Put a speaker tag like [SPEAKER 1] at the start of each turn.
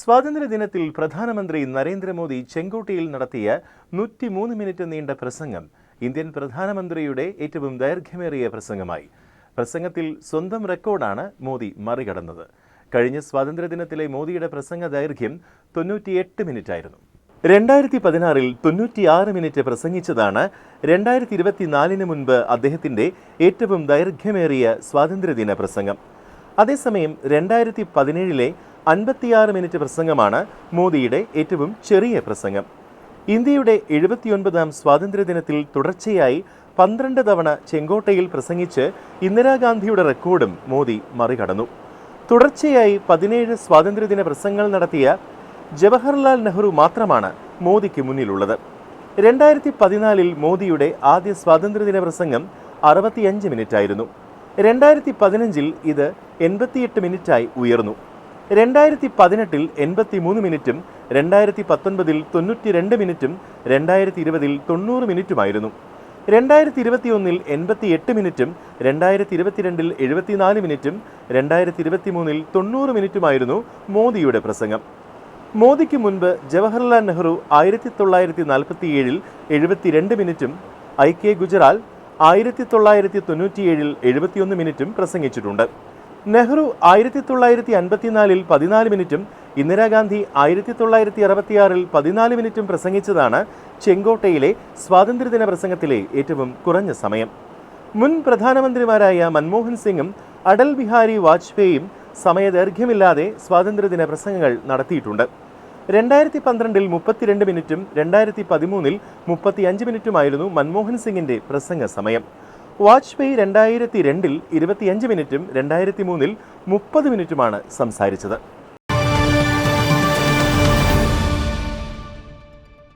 [SPEAKER 1] സ്വാതന്ത്ര്യദിനത്തിൽ പ്രധാനമന്ത്രി നരേന്ദ്രമോദി ചെങ്കോട്ടയിൽ നടത്തിയ നൂറ്റിമൂന്ന് മിനിറ്റ് നീണ്ട പ്രസംഗം ഇന്ത്യൻ പ്രധാനമന്ത്രിയുടെ ഏറ്റവും ദൈർഘ്യമേറിയ പ്രസംഗമായി. പ്രസംഗത്തിൽ സ്വന്തം റെക്കോർഡാണ് മോദി മറികടന്നത്. കഴിഞ്ഞ സ്വാതന്ത്ര്യദിനത്തിലെ മോദിയുടെ പ്രസംഗ ദൈർഘ്യം തൊണ്ണൂറ്റിയെട്ട് മിനിറ്റായിരുന്നു. രണ്ടായിരത്തി പതിനാറിൽ തൊണ്ണൂറ്റിയാറ് മിനിറ്റ് പ്രസംഗിച്ചതാണ് രണ്ടായിരത്തി ഇരുപത്തിനാലിന് മുൻപ് അദ്ദേഹത്തിന്റെ ഏറ്റവും ദൈർഘ്യമേറിയ സ്വാതന്ത്ര്യദിന പ്രസംഗം. അതേസമയം രണ്ടായിരത്തി പതിനേഴിലെ അൻപത്തിയാറ് മിനിറ്റ് പ്രസംഗമാണ് മോദിയുടെ ഏറ്റവും ചെറിയ പ്രസംഗം. ഇന്ത്യയുടെ എഴുപത്തിയൊൻപതാം സ്വാതന്ത്ര്യദിനത്തിൽ തുടർച്ചയായി പന്ത്രണ്ട് തവണ ചെങ്കോട്ടയിൽ പ്രസംഗിച്ച് ഇന്ദിരാഗാന്ധിയുടെ റെക്കോർഡും മോദി മറികടന്നു. തുടർച്ചയായി പതിനേഴ് സ്വാതന്ത്ര്യദിന പ്രസംഗങ്ങൾ നടത്തിയ ജവഹർലാൽ നെഹ്റു മാത്രമാണ് മോദിക്ക് മുന്നിലുള്ളത്. രണ്ടായിരത്തി പതിനാലിൽ മോദിയുടെ ആദ്യ സ്വാതന്ത്ര്യദിന പ്രസംഗം അറുപത്തിയഞ്ച് മിനിറ്റായിരുന്നു. രണ്ടായിരത്തി പതിനഞ്ചിൽ ഇത് എൺപത്തിയെട്ട് മിനിറ്റായി ഉയർന്നു. രണ്ടായിരത്തി പതിനെട്ടിൽ എൺപത്തി മൂന്ന് മിനിറ്റും രണ്ടായിരത്തി പത്തൊൻപതിൽ തൊണ്ണൂറ്റി രണ്ട് മിനിറ്റും രണ്ടായിരത്തി ഇരുപതിൽ തൊണ്ണൂറ് മിനിറ്റുമായിരുന്നു. രണ്ടായിരത്തി ഇരുപത്തിയൊന്നിൽ എൺപത്തി എട്ട് മിനിറ്റും രണ്ടായിരത്തി ഇരുപത്തിരണ്ടിൽ എഴുപത്തിനാല് മിനിറ്റും രണ്ടായിരത്തി ഇരുപത്തി മൂന്നിൽ തൊണ്ണൂറ് മിനിറ്റുമായിരുന്നു മോദിയുടെ പ്രസംഗം. മോദിക്ക് മുൻപ് ജവഹർലാൽ നെഹ്റു ആയിരത്തി തൊള്ളായിരത്തി നാൽപ്പത്തി ഏഴിൽ എഴുപത്തിരണ്ട് മിനിറ്റും ഐ കെ ഗുജറാൽ ആയിരത്തി തൊള്ളായിരത്തി തൊണ്ണൂറ്റിയേഴിൽ എഴുപത്തിയൊന്ന് മിനിറ്റും പ്രസംഗിച്ചിട്ടുണ്ട്. നെഹ്റു ആയിരത്തി തൊള്ളായിരത്തി അൻപത്തിനാലിൽ പതിനാല് മിനിറ്റും ഇന്ദിരാഗാന്ധി ആയിരത്തി തൊള്ളായിരത്തി അറുപത്തിയാറിൽ പതിനാല് മിനിറ്റും പ്രസംഗിച്ചതാണ് ചെങ്കോട്ടയിലെ സ്വാതന്ത്ര്യദിന പ്രസംഗത്തിലെ ഏറ്റവും കുറഞ്ഞ സമയം. മുൻ പ്രധാനമന്ത്രിമാരായ മൻമോഹൻ സിംഗും അടൽ ബിഹാരി വാജ്പേയിയും സമയദൈർഘ്യമില്ലാതെ സ്വാതന്ത്ര്യദിന പ്രസംഗങ്ങൾ നടത്തിയിട്ടുണ്ട്. രണ്ടായിരത്തി പന്ത്രണ്ടിൽ മുപ്പത്തിരണ്ട് മിനിറ്റും രണ്ടായിരത്തി പതിമൂന്നിൽ മുപ്പത്തിയഞ്ച് മിനിറ്റുമായിരുന്നു മൻമോഹൻ സിംഗിന്റെ പ്രസംഗ സമയം. വാജ്പേയി രണ്ടായിരത്തി രണ്ടിൽ ഇരുപത്തിയഞ്ച് മിനിറ്റും രണ്ടായിരത്തി മൂന്നിൽ മുപ്പത് മിനിറ്റുമാണ് സംസാരിച്ചത്.